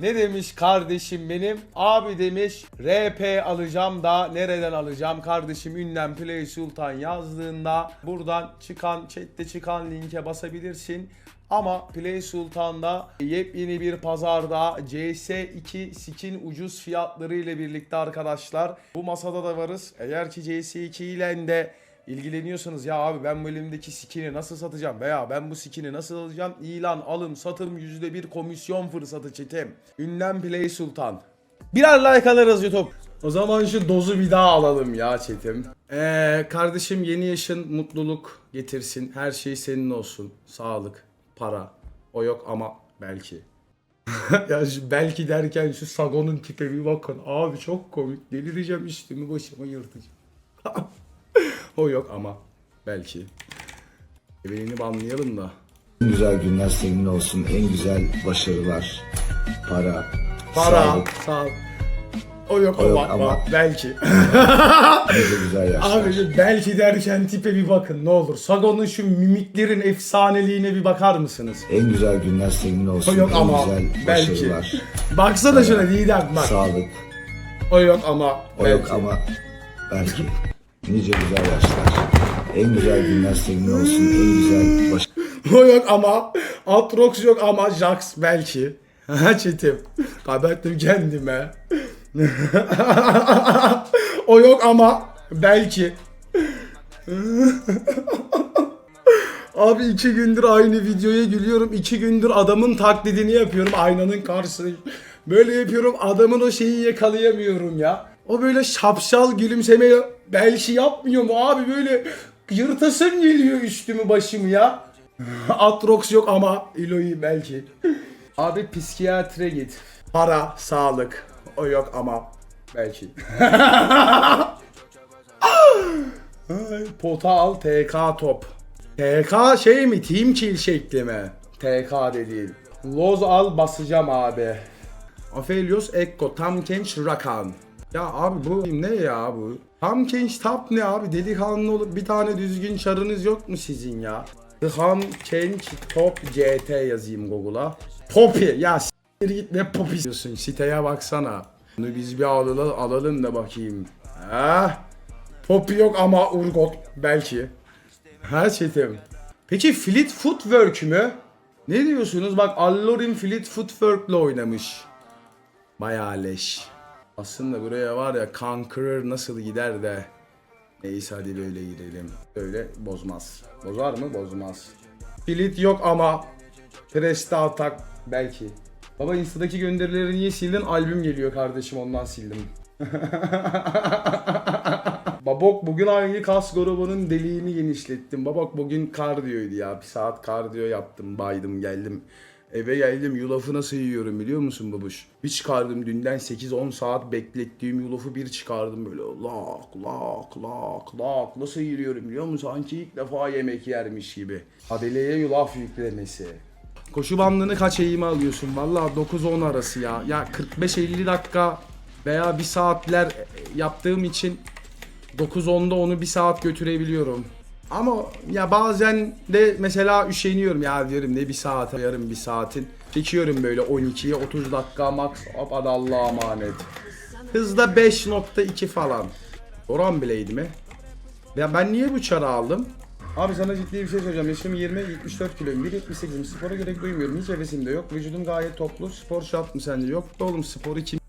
Ne demiş kardeşim benim? Abi demiş RP alacağım da nereden alacağım? Kardeşim ünlem Play Sultan yazdığında buradan çıkan chatte çıkan linke basabilirsin. Ama Play Sultan'da yepyeni bir pazarda CS2 skin ucuz fiyatları ile birlikte arkadaşlar bu masada da varız. Eğer ki CS2 ile de ilgileniyorsanız ya abi ben bu elimdeki skin'i nasıl satacağım veya ben bu skin'i nasıl alacağım ilan alım satım %1 komisyon fırsatı çetim. Ünlem Play Sultan. Birer like alırız YouTube. O zaman şu dozu bir daha alalım ya çetim. Ee, kardeşim yeni yaşın mutluluk getirsin. Her şey senin olsun. Sağlık, para. O yok ama belki. ya şu belki derken şu Sagon'un tipe bir bakın. Abi çok komik. Delireceğim üstümü başımı yırtacağım. o yok ama belki. Ebeğini banlayalım da. En güzel günler senin olsun. En güzel başarılar. Para. Para, Sağlık. sağlık. O yok, O yok ama, ama- belki. Güzel yaşlar. Abi belki derken tipe bir bakın ne olur. Sagon'un şu mimiklerin efsaneliğine bir bakar mısınız? En güzel günler senin olsun. O yok en ama güzel belki. Baksana şuna Didem bak. Sağlık. O yok ama O belki. yok ama belki. Nice güzel yaşlar. En güzel günler senin olsun. En güzel baş O yok ama Atrox yok ama Jax belki. Çetim. Kaybettim kendime. o yok ama belki. Abi iki gündür aynı videoya gülüyorum. iki gündür adamın taklidini yapıyorum aynanın karşısında. Böyle yapıyorum adamın o şeyi yakalayamıyorum ya. O böyle şapşal gülümseme belki yapmıyor mu abi böyle yırtasın geliyor üstümü başımı ya. Atrox yok ama Eloy belki. Abi psikiyatre git. Para, sağlık. O yok ama belki. Pota al TK top. TK şey mi? Team kill şekli mi? TK dediğin. Loz al basacağım abi. Aphelios Ekko Tam Kench Rakan. Ya abi bu ne ya bu? Tam Kench Tap ne abi? Delikanlı olup bir tane düzgün çarınız yok mu sizin ya? Tam Kench Top CT yazayım Google'a. Poppy ya s**tir git ne Poppy diyorsun siteye baksana. Bunu biz bir alalım, alalım da bakayım. Ha? Poppy yok ama Urgot belki. Ha çetim. Peki Fleet Footwork mü? Ne diyorsunuz? Bak Allorin Fleet Footwork'la oynamış. Bayağı leş. Aslında buraya var ya Conqueror nasıl gider de. Neyse hadi böyle girelim. Böyle bozmaz. Bozar mı? Bozmaz. Fleet yok ama Presta atak belki. Baba Insta'daki gönderileri niye sildin? Albüm geliyor kardeşim ondan sildim. Babok bugün hangi kas grubunun deliğini genişlettim. Babok bugün kardiyoydu ya. Bir saat kardiyo yaptım. Baydım geldim. Eve geldim yulafı nasıl yiyorum biliyor musun babuş? Bir çıkardım dünden 8-10 saat beklettiğim yulafı bir çıkardım böyle lak lak lak lak nasıl yiyorum biliyor musun? Sanki ilk defa yemek yermiş gibi. Adeleye yulaf yüklemesi. Koşu bandını kaç eğime alıyorsun? Valla 9-10 arası ya. Ya 45-50 dakika veya 1 saatler yaptığım için 9-10'da onu 1 saat götürebiliyorum. Ama ya bazen de mesela üşeniyorum ya diyorum ne bir saat yarım bir saatin. Çekiyorum böyle 12'ye 30 dakika max hop hadi Allah'a emanet. Hızda 5.2 falan. Oran bileydi mi? Ya ben niye bu çarı aldım? Abi sana ciddi bir şey söyleyeceğim. Yaşım 20, 74 kiloyum. 1.78'im. Spora gerek duymuyorum. Hiç hevesim de yok. Vücudum gayet toplu. Spor şart mı sence? Yok be oğlum sporu kim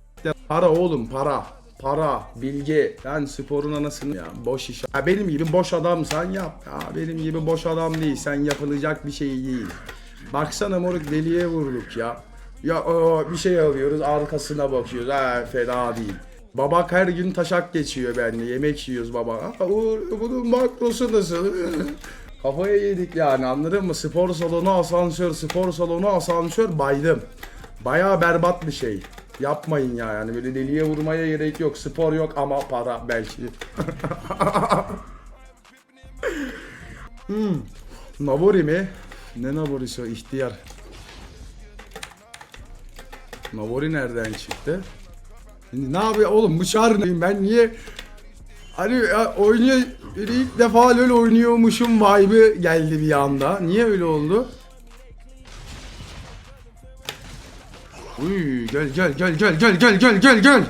Para oğlum para. Para, bilgi. Ben sporun anasını ya boş iş. Ya benim gibi boş adamsan yap. Ya benim gibi boş adam değil. Sen yapılacak bir şey değil. Baksana moruk deliye vurduk ya. Ya o, bir şey alıyoruz arkasına bakıyoruz. Ha fena değil. Babak her gün taşak geçiyor benimle. Yemek yiyoruz baba. Ha, Uğur, bunun makrosu nasıl? Kafaya yedik yani anladın mı? Spor salonu asansör, spor salonu asansör baydım. Baya berbat bir şey. Yapmayın ya yani böyle deliye vurmaya gerek yok. Spor yok ama para belki. hmm. Nabori mi? Ne Nabori'si o ihtiyar. Nabori nereden çıktı? Şimdi ne yapıyor oğlum bu çağrı? Ben niye Hani ya oynuyor ilk defa LoL oynuyormuşum vibe'ı geldi bir anda. Niye öyle oldu? Uy gel gel gel gel gel gel gel gel gel.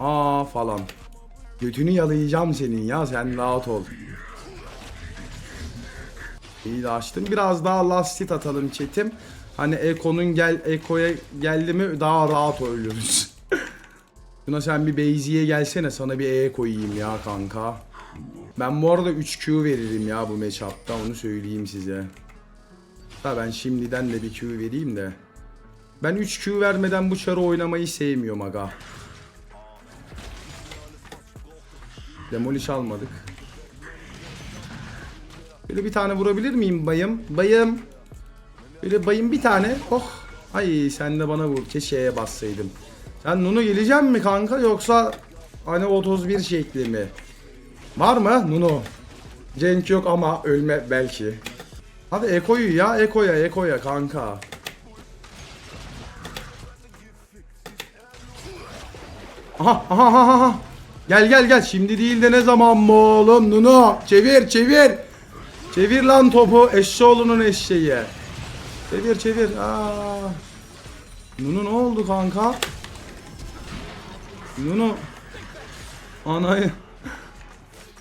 Aa falan. Götünü yalayacağım senin ya sen rahat ol. İyi de açtım. Biraz daha lastit atalım çetim. Hani Eko'nun gel Eko'ya geldi mi daha rahat ölürüz. Şuna sen bir Beyzi'ye gelsene sana bir E koyayım ya kanka. Ben bu arada 3Q veririm ya bu matchup'ta onu söyleyeyim size. Ha ben şimdiden de bir Q vereyim de. Ben 3Q vermeden bu çarı oynamayı sevmiyorum aga. Demolish almadık. Böyle bir tane vurabilir miyim bayım? Bayım. Böyle bayım bir tane. Oh. Ay sen de bana vur. Keşeğe bassaydım. Sen Nunu gelecek mi kanka yoksa hani 31 şekli mi? Var mı Nunu? Cenk yok ama ölme belki. Hadi Eko'yu ya Eko'ya Eko'ya kanka. Aha aha aha. Gel gel gel şimdi değil de ne zaman mı oğlum Nuno çevir çevir. Çevir lan topu eşşoğlunun eşeği. Çevir çevir. Aa. Nuno ne oldu kanka? Nuno Anayı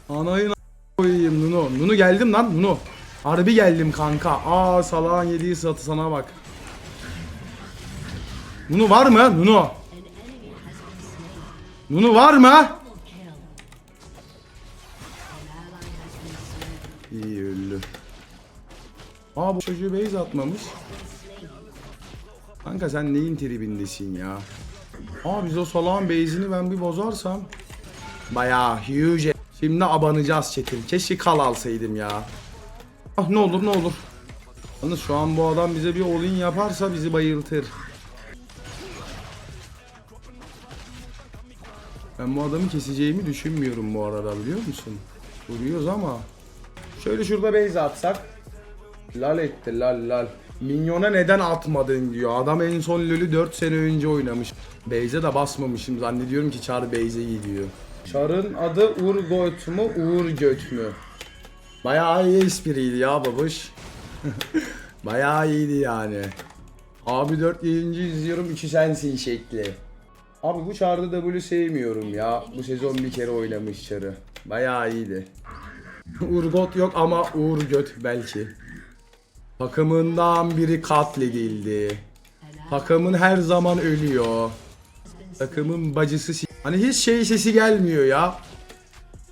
Anayı koyayım Nuno. Nuno geldim lan Nuno. Harbi geldim kanka. Aa salağın yediği satı sana bak. Nuno var mı? Nuno. Nuno var mı? İyi öldü. Aa bu çocuğu base atmamış. Kanka sen neyin tribindesin ya? Aa biz o salağın base'ini ben bir bozarsam. Bayağı huge. Şimdi abanacağız Çetin. Keşke kal alsaydım ya. Ah ne olur ne olur. Yalnız şu an bu adam bize bir all-in yaparsa bizi bayıltır. Ben bu adamı keseceğimi düşünmüyorum bu arada biliyor musun? Vuruyoruz ama. Şöyle şurada base atsak. Lal etti lal lal. Minyona neden atmadın diyor. Adam en son LoL'ü 4 sene önce oynamış. Base'e de basmamışım zannediyorum ki Char base'e gidiyor. Char'ın adı Urgot mu Uğur Göt mü? Bayağı iyi espriydi ya babuş. Bayağı iyiydi yani. Abi 4 yayıncı izliyorum 3'ü sensin şekli. Abi bu çarda W sevmiyorum ya. Bu sezon bir kere oynamış çarı. Bayağı iyiydi. Urgot yok ama Uğur Göt belki. Takımından biri katledildi. Takımın her zaman ölüyor. Takımın bacısı Hani hiç şey sesi gelmiyor ya.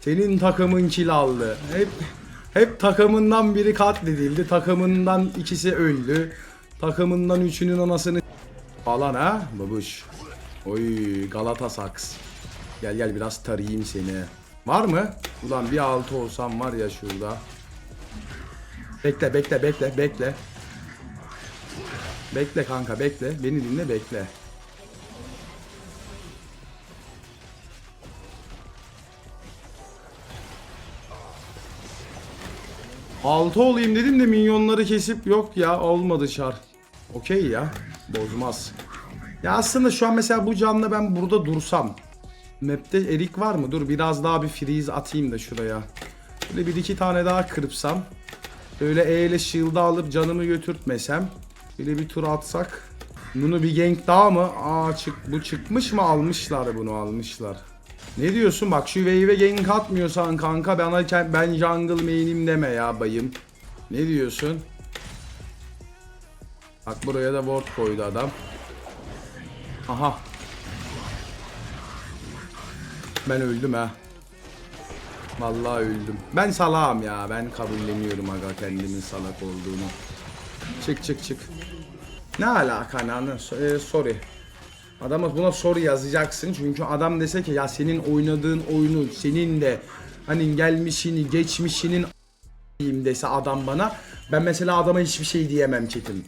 Senin takımın kill aldı. Hep hep takımından biri katledildi. Takımından ikisi öldü. Takımından üçünün anasını falan ha babuş. Oy Galata Saks. Gel gel biraz tarayayım seni. Var mı? Ulan bir altı olsam var ya şurada. Bekle bekle bekle bekle. Bekle kanka bekle. Beni dinle bekle. Altı olayım dedim de minyonları kesip yok ya olmadı şar. Okey ya. Bozmaz. Ya aslında şu an mesela bu canla ben burada dursam. Map'te erik var mı? Dur biraz daha bir freeze atayım da şuraya. Böyle bir iki tane daha kırpsam. Böyle E ile shield'ı alıp canımı götürtmesem. Böyle bir tur atsak. Bunu bir gank daha mı? Aa çık bu çıkmış mı? Almışlar bunu almışlar. Ne diyorsun? Bak şu wave'e gank atmıyorsan kanka ke- ben jungle main'im deme ya bayım. Ne diyorsun? Bak buraya da ward koydu adam. Aha. Ben öldüm ha. Vallahi öldüm. Ben salağım ya. Ben kabulleniyorum aga kendimin salak olduğunu. Çık çık çık. Ne alaka lan? So- e, sorry. Adama buna sorry yazacaksın çünkü adam dese ki ya senin oynadığın oyunu senin de hani gelmişini geçmişinin dese adam bana ben mesela adama hiçbir şey diyemem Çetin.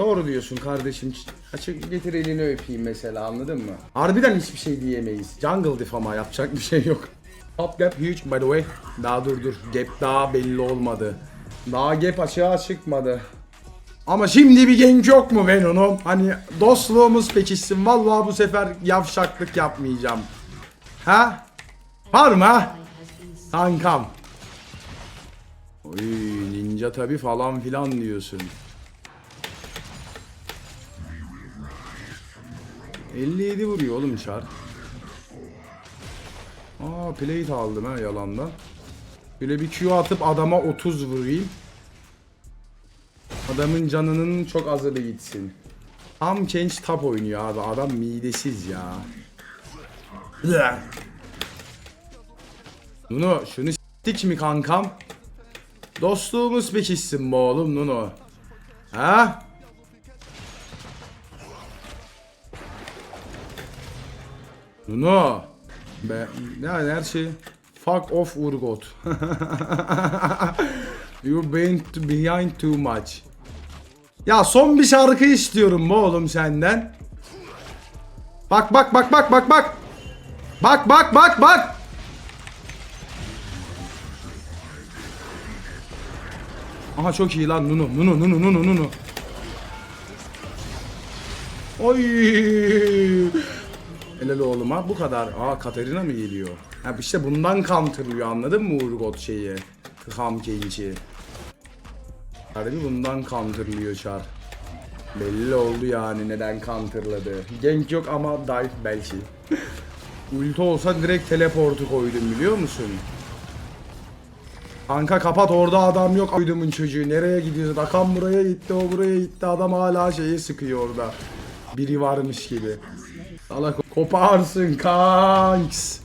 Doğru diyorsun kardeşim. Açık getir elini öpeyim mesela anladın mı? Harbiden hiçbir şey diyemeyiz. Jungle diff ama yapacak bir şey yok. Top gap huge by the way. Daha dur dur. Gap daha belli olmadı. Daha gap açığa çıkmadı. Ama şimdi bir genç yok mu Venom'um? Hani dostluğumuz pekişsin. Vallahi bu sefer yavşaklık yapmayacağım. Ha? Var mı ha? Kankam. Oy ninja tabi falan filan diyorsun. 57 vuruyor oğlum çar. Aa plate aldım ha yalandan. Böyle bir Q atıp adama 30 vurayım. Adamın canının çok azı bir gitsin. Tam Kench top oynuyor abi. Adam midesiz ya. Nuno şunu s**tik mi kankam? Dostluğumuz pekişsin bu oğlum Nuno. Ha? Nuno. Be, yani her şey fuck off Urgot. You're being too- behind too much. Ya son bir şarkı istiyorum bu oğlum senden. Bak bak bak bak bak bak. Bak bak bak bak. Aha çok iyi lan Nuno Nuno Nuno Nuno Nuno. Oy. Helal oğlum ha bu kadar. Aa Katarina mı geliyor? Ha işte bundan counterlıyor anladın mı Urgot şeyi? Ham Kenchi. Harbi bundan counterlıyor Char. Belli oldu yani neden counterladı. Gank yok ama dive belki. Ulti olsa direkt teleportu koydum biliyor musun? Kanka kapat orada adam yok koydumun çocuğu nereye gidiyorsun? Akan buraya gitti o buraya gitti adam hala şeyi sıkıyor orada. Biri varmış gibi. Salak koparsın kanks.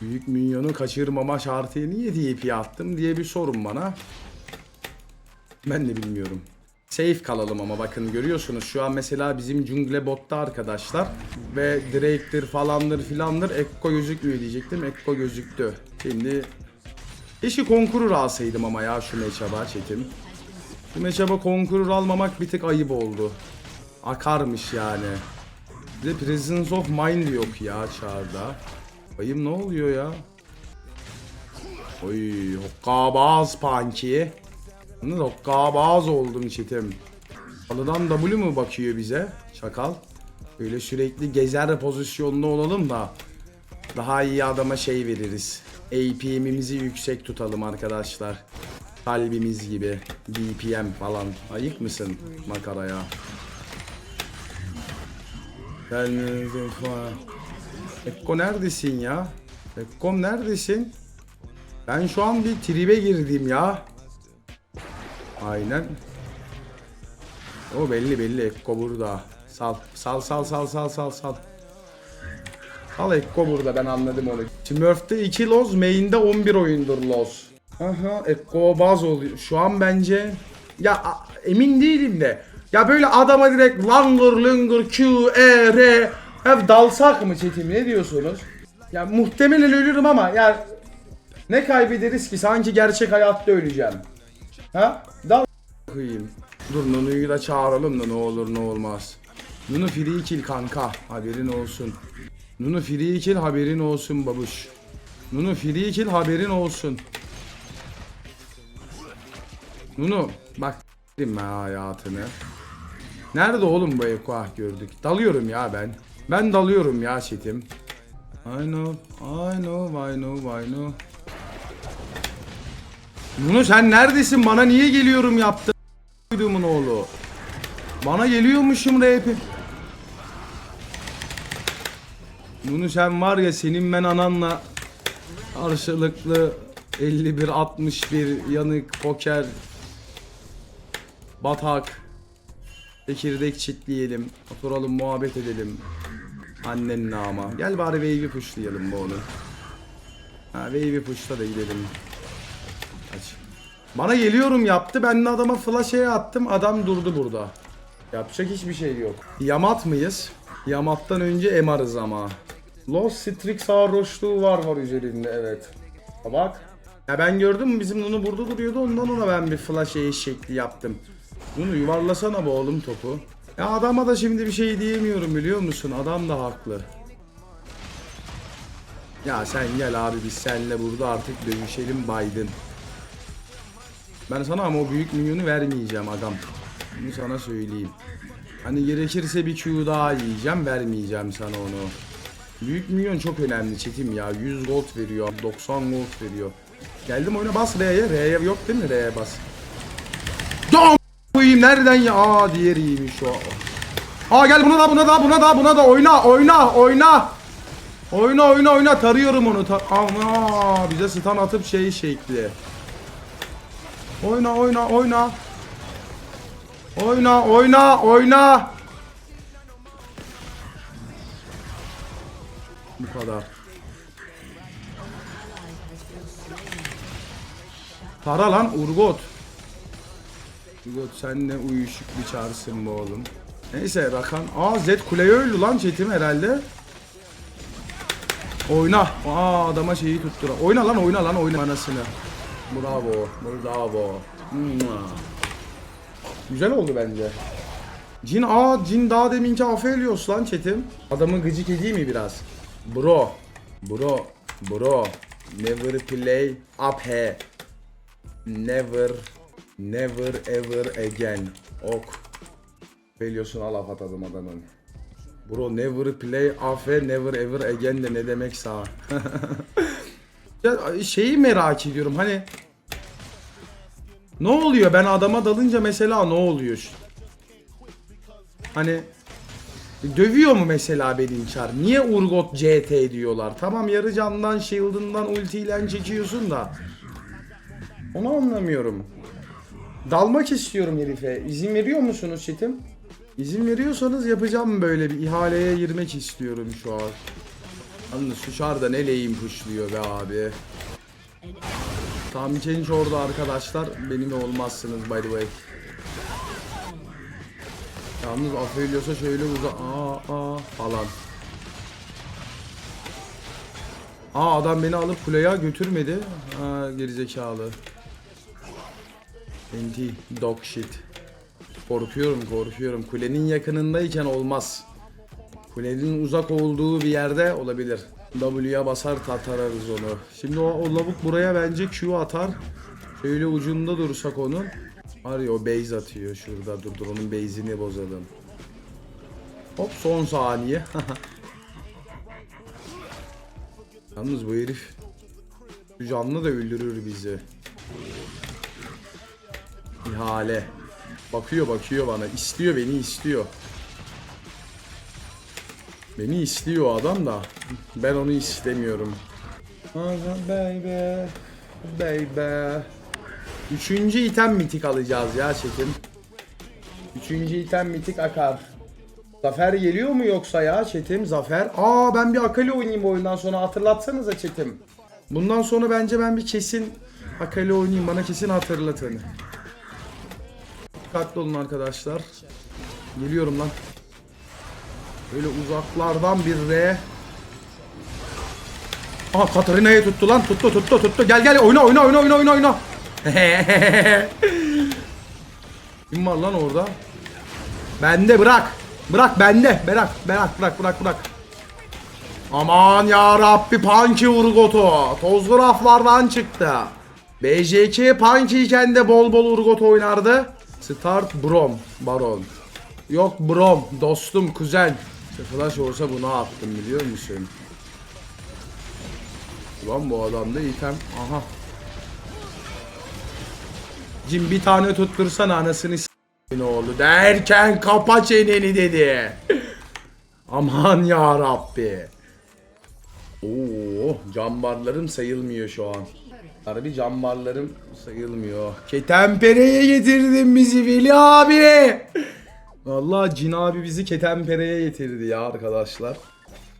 Büyük minyonu kaçırmama şartı niye DP attım diye bir sorun bana. Ben de bilmiyorum. Safe kalalım ama bakın görüyorsunuz şu an mesela bizim jungle botta arkadaşlar ve Drake'tir falandır filandır Ekko gözükmüyor diyecektim Ekko gözüktü. Şimdi Keşke konkurur alsaydım ama ya şu meçaba çekim. Şu meçaba konkurur almamak bir tık ayıp oldu. Akarmış yani. Bir de Presence of Mind yok ya çağda. Bayım ne oluyor ya? Oy hokkabaz panki. Bunu hokkabaz oldum çetim. Alıdan W mu bakıyor bize? Çakal. Böyle sürekli gezer pozisyonlu olalım da daha iyi adama şey veririz. APM'imizi yüksek tutalım arkadaşlar. Kalbimiz gibi. BPM falan. Ayık mısın makaraya? Gelmedim falan. Ekko neredesin ya? Ekkom neredesin? Ben şu an bir tribe girdim ya. Aynen. O belli belli Ekko burada. Sal sal sal sal sal sal sal. Al Ekko burada ben anladım onu. Smurf'te 2 loz, main'de 11 oyundur loz. Aha Ekko baz oluyor. Şu an bence ya emin değilim de. Ya böyle adama direkt langır lungur Q, E, R hep dalsak mı çetim ne diyorsunuz? Ya muhtemelen ölürüm ama ya ne kaybederiz ki sanki gerçek hayatta öleceğim. Ha? Dal koyayım. Dur Nunu'yu da çağıralım da ne olur ne olmaz. Nunu free kill kanka haberin olsun. Nunu free kill haberin olsun babuş. Nunu free kill haberin olsun. Nunu bak ben hayatını. Nerede oğlum bu Eko ah gördük. Dalıyorum ya ben. Ben dalıyorum ya çetim. I know, I know, I know, I know. Nunu sen neredesin? Bana niye geliyorum yaptın? Duyduğumun oğlu. Bana geliyormuşum rap. Bunu sen var ya senin ben ananla karşılıklı 51 61 yanık poker batak çekirdek çitleyelim oturalım muhabbet edelim. Annenle ama gel bari wave'i pushlayalım bu onu. Ha wave'i pushla da gidelim. Aç. Bana geliyorum yaptı. Ben de adama flash'e attım. Adam durdu burada. Yapacak hiçbir şey yok. Yamat mıyız? Yamattan önce MR'ız ama. Lost Strix sarhoşluğu var var üzerinde evet. Bak. Ya ben gördüm bizim Nunu burada duruyordu. Ondan ona ben bir flash şekli yaptım. Nunu yuvarlasana bu oğlum topu. Ya adama da şimdi bir şey diyemiyorum biliyor musun? Adam da haklı. Ya sen gel abi biz seninle burada artık dövüşelim Biden. Ben sana ama o büyük milyonu vermeyeceğim adam. Bunu sana söyleyeyim. Hani gerekirse bir Q daha yiyeceğim vermeyeceğim sana onu. Büyük milyon çok önemli çetim ya. 100 gold veriyor, 90 gold veriyor. Geldim oyuna bas R'ye. R'ye yok değil mi? R'ye bas. Nereden ya? Aa diğer iyiymiş o. Aa gel buna da buna da buna da buna da oyna oyna oyna. Oyna oyna oyna tarıyorum onu. Tar Ana bize stun atıp şey şekli. Oyna oyna oyna. Oyna oyna oyna. Bu kadar. Para lan Urgot. Urgot sen ne uyuşuk bir çarsın bu oğlum. Neyse Rakan. Aa Zed kuleye öldü lan Çetim herhalde. Oyna. Aa adama şeyi tuttura. Oyna lan oyna lan oyna anasını. Bravo. Bravo. Mua. Güzel oldu bence. Cin aa Cin daha deminki Aphelios lan Çetim. Adamı gıcık edeyim mi biraz? Bro. Bro. Bro. Never play up here. Never. Never ever again. Ok. Aphelios'una laf atadım adamın. Bro never play afe never ever again de ne demek sağ. ya şeyi merak ediyorum hani ne oluyor ben adama dalınca mesela ne oluyor? Hani dövüyor mu mesela Belinçar? Niye Urgot CT diyorlar? Tamam yarı candan shield'ından ultiyle çekiyorsun da. Onu anlamıyorum. Dalmak istiyorum herife. İzin veriyor musunuz çetim? İzin veriyorsanız yapacağım böyle bir ihaleye girmek istiyorum şu an. Yalnız şu şarda ne lehim puşluyor be abi. Tam change orada arkadaşlar. Benimle olmazsınız by the way. Yalnız Aphelios'a şöyle uza... Aa aa falan. Aa adam beni alıp kuleye götürmedi. Ha gerizekalı. Anti dog shit. Korkuyorum korkuyorum. Kulenin yakınındayken olmaz. Kulenin uzak olduğu bir yerde olabilir. W'ya basar tatararız onu. Şimdi o, o lavuk buraya bence Q atar. Şöyle ucunda dursak onun. Var ya o base atıyor şurada. Dur dur onun base'ini bozalım. Hop son saniye. Yalnız bu herif şu canlı da öldürür bizi. İhale. Bakıyor bakıyor bana. İstiyor beni istiyor. Beni istiyor adam da. Ben onu istemiyorum. Baby. Baby. Üçüncü item mitik alacağız ya çekim. Üçüncü item mitik akar. Zafer geliyor mu yoksa ya Çetim? Zafer. Aa ben bir Akali oynayayım bu oyundan sonra hatırlatsanıza Çetim. Bundan sonra bence ben bir kesin Akali oynayayım. Bana kesin hatırlatın. Dikkatli olun arkadaşlar. Geliyorum lan. Böyle uzaklardan bir R. Aha Katarina'yı tuttu lan. Tuttu tuttu tuttu. Gel gel oyna oyna oyna oyna oyna oyna. Kim var lan orada? Bende bırak. Bırak bende. Bırak bırak bırak bırak bırak. Aman ya Rabbi Punky Urgot'u. Tozlu raflardan çıktı. BJK Punky iken de bol bol Urgot oynardı. Start Brom Baron. Yok Brom dostum kuzen. İşte Flash olsa bunu attım biliyor musun? Ulan bu adamda item. Aha. Cim bir tane tuttursana anasını s**in oğlu derken kapa çeneni dedi. Aman ya Rabbi. Oo, cambarlarım sayılmıyor şu an. Harbi cambarlarım sayılmıyor. Ketempere'ye getirdin bizi Veli abi. Vallahi Cin abi bizi Ketempere'ye getirdi ya arkadaşlar.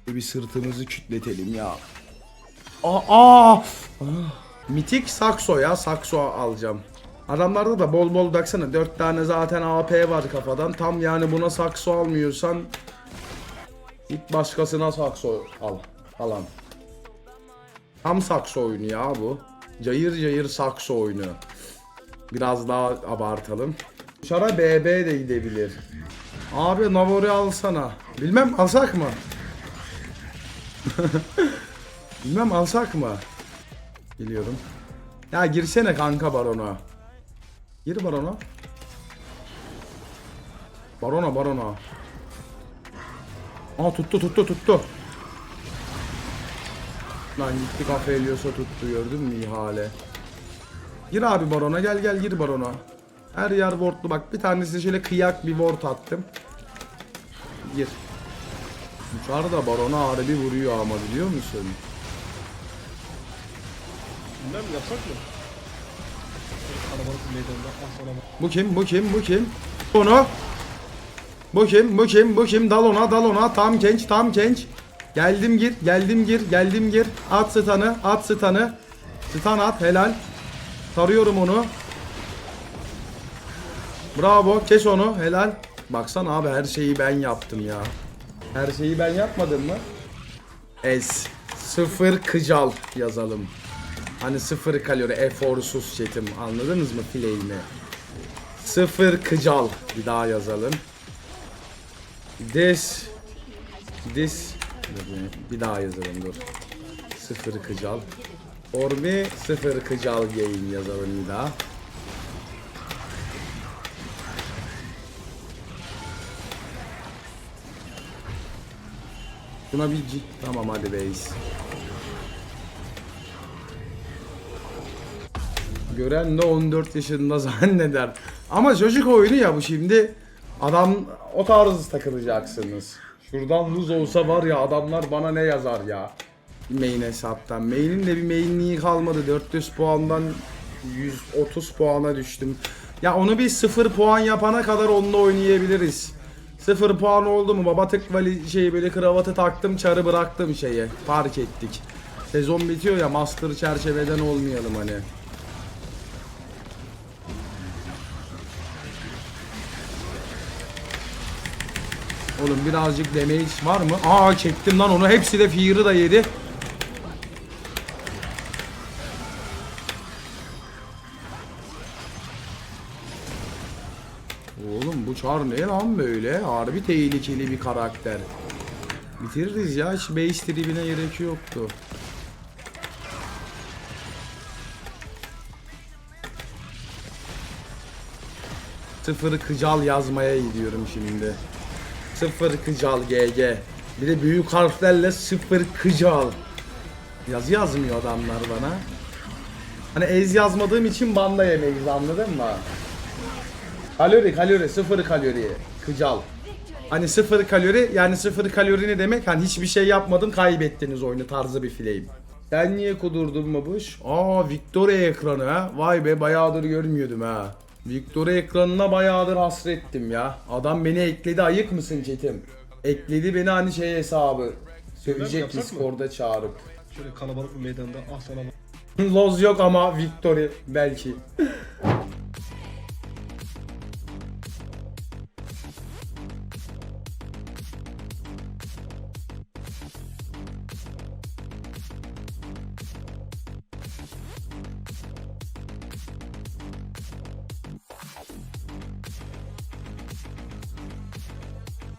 Bir sırtımızı kütletelim ya. Aa, aa. Mitik sakso ya sakso alacağım. Adamlarda da bol bol baksana 4 tane zaten AP var kafadan. Tam yani buna sakso almıyorsan git başkasına sakso al falan. Tam sakso oyunu ya bu. Cayır cayır sakso oyunu. Biraz daha abartalım. Şara BB de gidebilir. Abi Navori alsana. Bilmem alsak mı? Bilmem alsak mı? Biliyorum. Ya girsene kanka barona. Gir barona. Barona barona. Aa tuttu tuttu tuttu. Lan gitti kafe Elios'a tuttu gördün mü ihale. Gir abi barona gel gel gir barona. Her yer wardlu bak bir tanesine şöyle kıyak bir ward attım. Gir. Uçar da barona harbi vuruyor ama biliyor musun? Bilmem yapsak mı? Kalabalık bir meydanda ah sana bak. Bu kim? Bu kim? Bu kim? Onu. Bu kim? Bu kim? Bu kim? Dal ona, dal ona. Tam genç, tam genç. Geldim gir, geldim gir, geldim gir. At stun'ı, at stun'ı. Stun at, helal. Tarıyorum onu. Bravo, kes onu, helal. Baksana abi her şeyi ben yaptım ya. Her şeyi ben yapmadım mı? Ez. Sıfır kıcal yazalım. Hani sıfır kalori, eforsuz chatim. Anladınız mı flame'i? Sıfır kıcal. Bir daha yazalım. This. This. Bir daha yazalım dur. Sıfır kıcal. Ormi sıfır kıcal yayın yazalım bir daha. Buna bir cid... Tamam hadi base. Gören de 14 yaşında zanneder. Ama çocuk oyunu ya bu şimdi. Adam o tarz takılacaksınız. Şuradan luz olsa var ya adamlar bana ne yazar ya. Main hesaptan. Main'in de bir mainliği kalmadı. 400 puandan 130 puana düştüm. Ya onu bir 0 puan yapana kadar onunla oynayabiliriz. 0 puan oldu mu baba tık vali şey böyle kravatı taktım çarı bıraktım şeye. Fark ettik. Sezon bitiyor ya master çerçeveden olmayalım hani. Oğlum birazcık damage var mı? Aa çektim lan onu. Hepsi de Fear'ı da yedi. Oğlum bu çar ne lan böyle? Harbi tehlikeli bir karakter. Bitiririz ya. Hiç base tribine gerek yoktu. Sıfır kıcal yazmaya gidiyorum şimdi. Sıfır kıcal GG. Bir de büyük harflerle sıfır kıcal. Yazı yazmıyor adamlar bana. Hani ez yazmadığım için banda yemeyiz anladın mı? Kalori kalori sıfır kalori. Kıcal. Hani sıfır kalori yani sıfır kalori ne demek? Hani hiçbir şey yapmadım kaybettiniz oyunu tarzı bir flame. Sen niye kudurdun babuş? Aa Victoria ekranı ha. Vay be bayağıdır görmüyordum ha. Victoria ekranına bayağıdır hasrettim ya. Adam beni ekledi ayık mısın Çetim? Ekledi beni hani şey hesabı. Sövecek yapsak mı? Discord'a çağırıp. Şöyle kalabalık bir meydanda ah sana. Loz yok ama Victory belki.